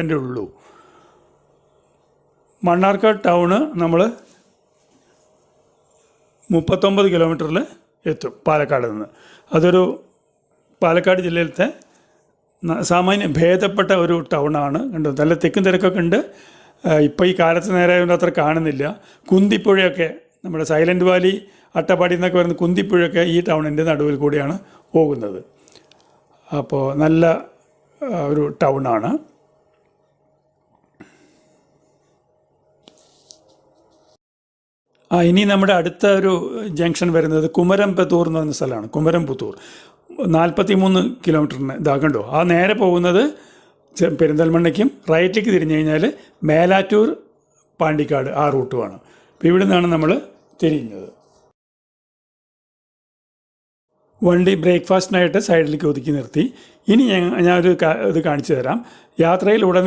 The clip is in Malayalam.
എന്റെ ഉള്ളൂ. മണ്ണാർക്കാട് ടൗണ് നമ്മൾ മുപ്പത്തൊമ്പത് കിലോമീറ്ററിൽ എത്തും പാലക്കാട് നിന്ന്. അതൊരു പാലക്കാട് ജില്ലയിലത്തെ സാമാന്യ ഭേദപ്പെട്ട ഒരു ടൗണാണ്. കണ്ടു? നല്ല തെക്കും തിരക്കൊക്കെ ഉണ്ട്. ഇപ്പോൾ ഈ കാലത്ത് നേരമായതുകൊണ്ട് അത്ര കാണുന്നില്ല. കുന്തിപ്പുഴയൊക്കെ നമ്മുടെ സൈലന്റ് വാലി അട്ടപ്പാടി എന്നൊക്കെ വരുന്ന കുന്തിപ്പുഴയൊക്കെ ഈ ടൗണിന്റെ നടുവിൽ കൂടിയാണ് പോകുന്നത്. അപ്പോൾ നല്ല ഒരു ടൗണാണ്. ആ ഇനി നമ്മുടെ അടുത്ത ഒരു ജംഗ്ഷൻ വരുന്നത് കുമരംപുത്തൂർ എന്ന് പറയുന്ന സ്ഥലമാണ് കുമരംപുത്തൂർ. നാൽപ്പത്തി മൂന്ന് കിലോമീറ്ററിന് ഇതാകണ്ടോ ആ നേരെ പോകുന്നത് പെരിന്തൽമണ്ണയ്ക്കും റൈറ്റിലേക്ക് തിരിഞ്ഞു കഴിഞ്ഞാൽ മേലാറ്റൂർ പാണ്ടിക്കാട് ആ റൂട്ടുമാണ് അപ്പോൾ ഇവിടെ നിന്നാണ് നമ്മൾ തിരിഞ്ഞത്. വണ്ടി ബ്രേക്ക്ഫാസ്റ്റിനായിട്ട് സൈഡിലേക്ക് ഒതുക്കി നിർത്തി. ഇനി ഞാൻ ഞാനൊരു ഇത് കാണിച്ചു തരാം. യാത്രയിൽ ഉടനീളം